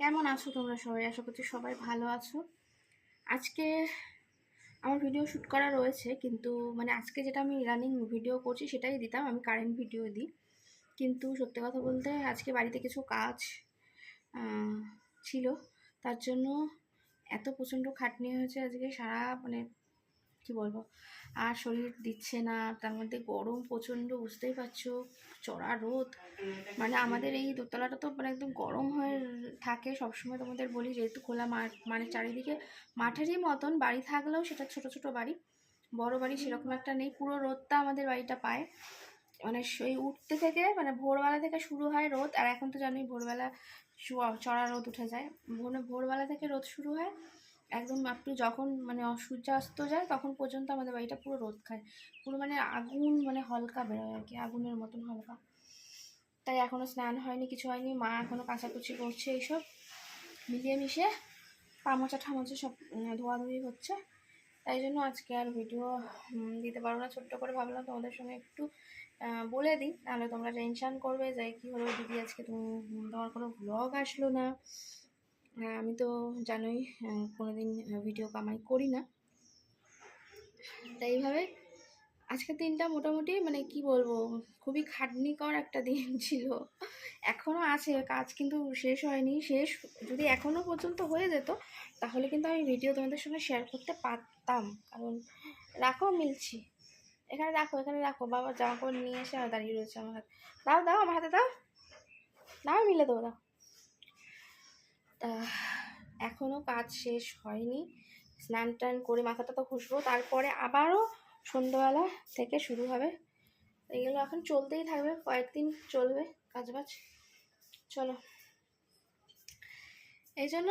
কেমন আছো তোমরা সবাই? আশা করছি সবাই ভালো আছো। আজকে আমার ভিডিও শ্যুট করা রয়েছে, কিন্তু মানে আজকে যেটা আমি রানিং ভিডিও করছি সেটাই দিতাম, আমি কারেন্ট ভিডিও দিই। কিন্তু সত্যি কথা বলতে আজকে বাড়িতে কিছু কাজ ছিল। তার জন্য এত প্রচণ্ড খাটনি হয়েছে আজকে, সারা মানে কি বলব? আর শরীর দিচ্ছে না, তার মধ্যে গরম প্রচণ্ড, বুঝতেই পারছ? চড়া রোদ। মানে আমাদের এই দোতলাটা তো মানে একদম গরম হয়ে থাকে, সবসময় তোমাদের বলি, যেহেতু খোলা মাঠ মানে চারিদিকে মাঠেরই মতন, বাড়ি থাকলেও সেটা ছোট ছোট বাড়ি। বড় বাড়ি সেরকম একটা নেই, পুরো রোদটা আমাদের বাড়িটা পায়। মানে সেই উঠতে থেকে মানে ভোরবেলা থেকে শুরু হয় রোদ, আর এখন তো জানোই ভোরবেলা চড়া রোদ উঠে যায়। মানে ভোরবেলা থেকে রোদ শুরু হয় একদম আপনি যখন মানে সূর্যাস্ত যায়, তখন পর্যন্ত আমাদের বাড়িটা পুরো রোদ খায়। পুরো মানে আগুন মানে হালকা বেরোয় আর কি, আগুনের মতন হালকা। তাই এখনও স্নান হয়নি, কিছু হয়নি, মা এখনও কাচাকুচি করছে এইসব। মিলিয়ে মিশিয়ে পামোচা ঠামোচা সব ধোয়াধুয়ি হচ্ছে। তাই জন্য আজকে আর ভিডিও দিতে পারব না। ছোট্ট করে ভাবলাম তোমাদের সঙ্গে একটু বলে দিই। নাহলে তোমরা টেনশন করবে যে, কী হলো দিদি আজকে? তুমি তোমার কোনো ব্লগ আসলো না? আমি তো জানোই আহ, কোনোদিন ভিডিও কামাই করি না। তাই এইভাবে আজকের দিনটা মোটামুটি মানে কি বলব খুবই খাটনিকর একটা দিন ছিল। এখনও আছে কাজ কিন্তু শেষ হয়নি। শেষ যদি এখনও পর্যন্ত হয়ে যেত তাহলে কিন্তু আমি ভিডিও তোমাদের সঙ্গে শেয়ার করতে পারতাম। কারণ রাখো মিলছি। এখানে রাখো এখানে রাখো। বাবা জামা কাপড় নিয়ে এসে আমার দাঁড়িয়ে রয়েছে আমার হাতে। দাও দাও আমার হাতে দাও। দাও মিলে দেবো দাও। তা এখনও কাজ শেষ হয়নি। স্নান টান করে মাথাটা তো ঘষবো, তারপরে আবারও সন্ধ্যাবেলা থেকে শুরু হবে। এগুলো এখন চলতেই থাকবে, কয়েকদিন চলবে কাজবাজ। চলো। এই জন্য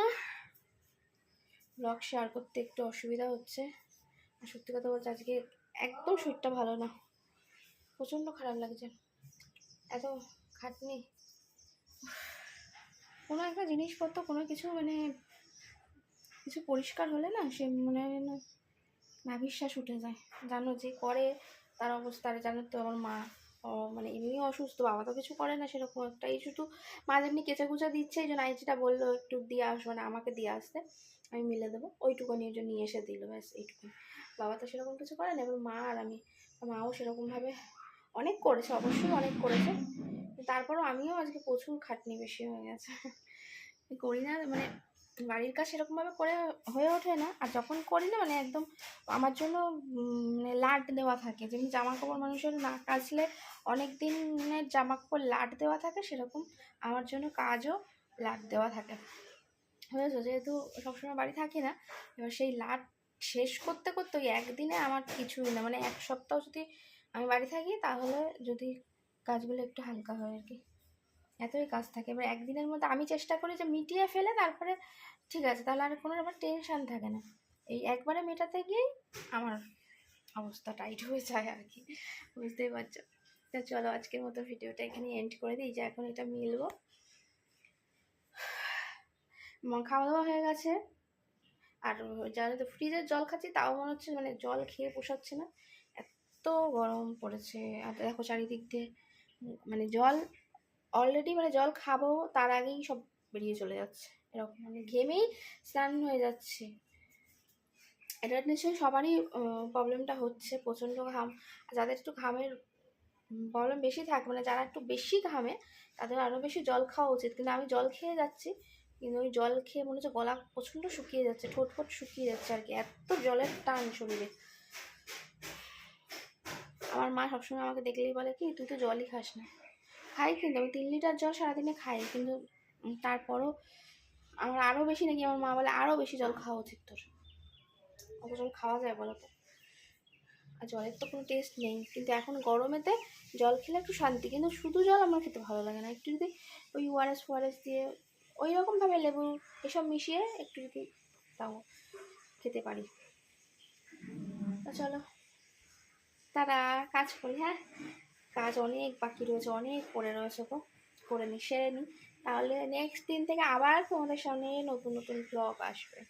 ব্লগ শেয়ার করতে একটু অসুবিধা হচ্ছে। আর সত্যি কথা বলতে আজকে একদম শরীরটা ভালো না। প্রচণ্ড খারাপ লাগছে। এত খাটনি। কোনো একটা জিনিসপত্র, কোনো কিছু মানে কিছু পরিষ্কার হলে না সে মনে না নাভিশ্বাস উঠে যায়। জানো যে করে তার অবস্থা জানো তো আমার মা মানে এমনি অসুস্থ, বাবা তো কিছু করে না সেরকম একটা। এই শুধু মাঝে এমনি কেচে কুচে দিচ্ছে, এই জন্য আইচিটা বলল, একটু দিয়ে আসো মানে আমাকে দিয়ে আসতে, আমি মিলে দেবো। ওইটুকুনি ওই জন্য নিয়ে এসে দিল, ব্যাস, এইটুকুনি। বাবা তো সেরকম কিছু করে না, এবার মা আর আমি মাও সেরকমভাবে অনেক করেছে, অবশ্যই অনেক করেছে। তারপরও আমিও আজকে প্রচুর খাটনি বেশি হয়ে গেছে। করি না মানে বাড়ির কাজ সেরকমভাবে করে হয়ে ওঠে না। আর যখন করি না মানে একদম আমার জন্য মানে লাট দেওয়া থাকে। যেমনি জামা কাপড় মানুষের না কাচলে অনেক দিনের জামা কাপড় লাট দেওয়া থাকে, সেরকম আমার জন্য কাজও লাট দেওয়া থাকে। বুঝেছ? যেহেতু সবসময় বাড়ি থাকি না, এবার সেই লাট শেষ করতে করতে ওই একদিনে আমার কিছুই না। মানে এক সপ্তাহ যদি আমি বাড়ি থাকি, তাহলে যদি কাজগুলো একটু হালকা হয় আর কি। এতই কাজ থাকে। এবার একদিনের মধ্যে আমি চেষ্টা করি যে মিটিয়ে ফেলে, তারপরে ঠিক আছে, তাহলে আর কোনো আমার টেনশন থাকে না। এই একবারে মেটাতে গিয়েই আমার অবস্থা টাইট হয়ে যায় আর কি। বুঝতেই পারছ? তা চলো, আজকের মতো ভিডিওটা এখানে এন্ড করে দিই। যে এখন এটা মিলবো। খাওয়া দাওয়া হয়ে গেছে। আর জানো তো ফ্রিজের জল খাচ্ছি, তাও মনে হচ্ছে মানে জল খেয়ে পোষাচ্ছে না। এত গরম পড়েছে। আর দেখো চারিদিক দিয়ে মানে জল অলরেডি মানে জল খাব, তার আগেই সব বেরিয়ে চলে যাচ্ছে। এরকম মানে ঘেমেই স্নান হয়ে যাচ্ছে। এটা নিশ্চয়ই সবারই প্রবলেমটা হচ্ছে, প্রচণ্ড ঘাম। যাদের একটু ঘামের প্রবলেম বেশি থাকে মানে যারা একটু বেশি ঘামে, তাদের আরও বেশি জল খাওয়া উচিত। কিন্তু আমি জল খেয়ে যাচ্ছি, কিন্তু ওই জল খেয়ে মনে হচ্ছে গলা প্রচণ্ড শুকিয়ে যাচ্ছে ঠোঁট ফোট শুকিয়ে যাচ্ছে আর কি, এত জলের টান শরীরে। আমার মা সবসময় আমাকে দেখলেই বলে, কি, তুই তো জলই খাস না। খাই কিন্তু, আমি তিন লিটার জল সারাদিনে খাই, কিন্তু তারপরও আমার আরও বেশি নাকি আমার মা বলে, আরও বেশি জল খাওয়া উচিত তোর। অত জল খাওয়া যায় বলো তো? আর জলের তো কোনো টেস্ট নেই, কিন্তু এখন গরমেতে জল খেলে একটু শান্তি, কিন্তু শুধু জল আমার খেতে ভালো লাগে না। একটু যদি ওই ওয়ারেস ফোয়ারেস দিয়ে ওই রকমভাবে লেবু এসব মিশিয়ে একটু যদি তাও খেতে পারি। তা চলো। তারা কাজ করি হ্যাঁ? কাজ অনেক বাকি রয়েছে, অনেক পড়ে রয়েছে গো। করে নি, সেরে নি। তাহলে নেক্সট দিন থেকে আবার তোমাদের সামনে নতুন নতুন ব্লগ আসবে।